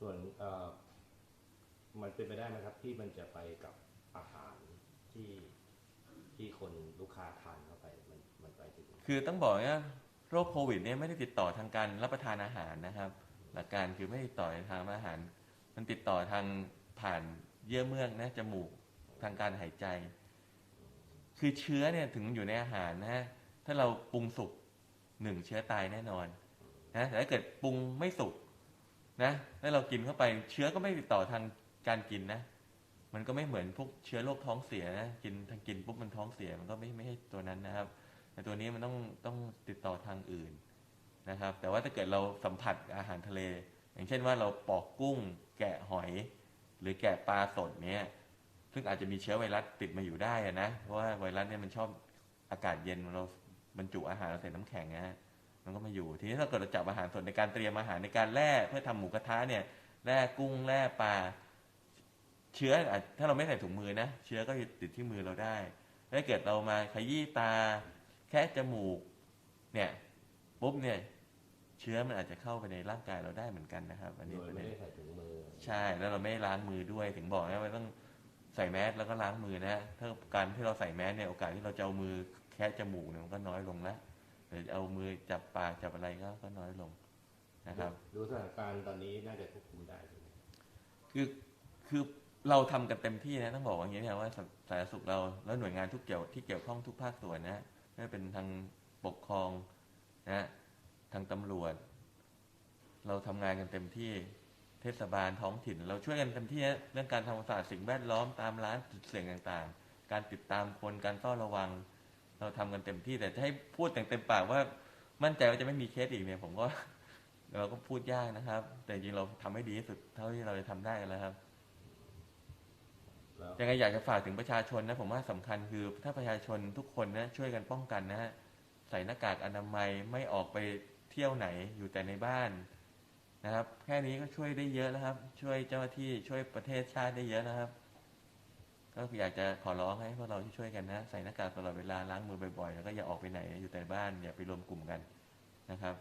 ส่วนเอ่อมันเป็นไปได้ไหมครับที่มันจะไปกับอาหารที่ที่คนลูกค้าทานเข้าไปมันมันไปถึงคือต้องบอกว่าโรคโควิดเนี่ยไม่ได้ติดต่อทางการรับประทานอาหารนะครับ หลักการคือไม่ติดต่อทางอาหาร มันติดต่อทางผ่านเยื่อเมือกนะจมูกทางการหายใจ คือเชื้อเนี่ยถึงอยู่ในอาหารนะฮะถ้าเราปรุงสุกหนึ่งเชื้อตายแน่นอนนะแต่ถ้าเกิดปรุงไม่สุก นะแล้วเรากินเข้าไปเชื้อก็ไม่ติดต่อทางการกินนะ มันก็ไม่เหมือนพวกเชื้อโรคท้องเสียนะกินทางกินปุ๊บมันท้องเสียมันก็ไม่ไม่ใช่ตัวนั้นนะครับ แต่ตัวนี้มันต้องต้องติดต่อทางอื่นนะครับ แต่ว่าถ้าเกิดเราสัมผัสอาหารทะเล อย่างเช่นว่าเราปอกกุ้ง แกะหอย หรือแกะปลาสดเนี่ยซึ่งอาจจะมีเชื้อไวรัสติดมาอยู่ได้นะเพราะว่าไวรัสเนี่ยมันชอบอากาศเย็นเราบรรจุอาหารเราใส่น้ำแข็งนะฮะ มันก็มาอยู่ ทีนี้ถ้าเกิดเราจับอาหารสดในการเตรียมอาหารในการแล่เพื่อทำหมูกระทะเนี่ยแล่กุ้งแล่ปลาเชื้ออาจถ้าเราไม่ใส่ถุงมือนะเชื้อก็จะติดที่มือเราได้ถ้าเกิดเรามาขยี้ตา แค่จมูก เนี่ยปุ๊บเนี่ย เชื้อมันอาจจะเข้าไปในร่างกายเราได้เหมือนกันนะครับอันนี้โดยประไม่เด็นได้ใส่ถุงมือใช่แล้วเราไม่ล้างมือด้วยถึงบอกนะว่าต้องใส่แมสแล้วก็ล้างมือนะถ้าการที่เราใส่แมสเนี่ยโอกาสที่เราจะเอามือแค่จมูกเนี่ยมันก็น้อยลงแล้ว หรือเอามือจับปากจับอะไรก็ก็น้อยลงนะครับดูสถานการณ์ตอนนี้น่าจะควบคุมได้ใช่ไหมคือคือเราทำกันเต็มที่นะต้องบอกว่าอย่างนี้นะว่าสาสาธารณสุขเราแล้วหน่วยงานทุกเกี่ยวที่เกี่ยวข้องทุกภาคส่วนนะไม่ว่าเป็นทางปกครองนะทางตำรวจ เราทำงานกันเต็มที่เทศบาลท้องถิ่น เราช่วยกันเต็มที่นะเรื่องการทำความสะอาดสิ่งแวดล้อมตามร้านจุดเสี่ยงต่างๆ การติดตามคนการเฝ้าระวัง เราทำกันเต็มที่แต่จะให้พูดแต่เต็มปากว่ามั่นใจว่าจะไม่มีเคสอีกเนี่ย ผมก็เราก็พูดยากนะครับ แต่จริงๆเราทำให้ดีที่สุดเท่าที่เราจะทำได้กันแล้วครับแล้วยังไงอยากจะฝากถึงประชาชนนะผมว่าสำคัญคือ ถ้าประชาชนทุกคนนะช่วยกันป้องกันนะฮะใส่หน้ากากอนามัยไม่ออกไปเที่ยวไหนอยู่แต่ในบ้านนะครับ แค่นี้ก็ช่วยได้เยอะแล้วครับ ช่วยเจ้าหน้าที่ช่วยประเทศชาติได้เยอะนะครับ ก็อยากจะขอร้องให้พวกเราช่วยกันนะ ใส่หน้ากากตลอดเวลาล้างมือบ่อยๆ แล้วก็อย่าออกไปไหนอยู่แต่บ้านอย่าไปรวมกลุ่มกันนะครับ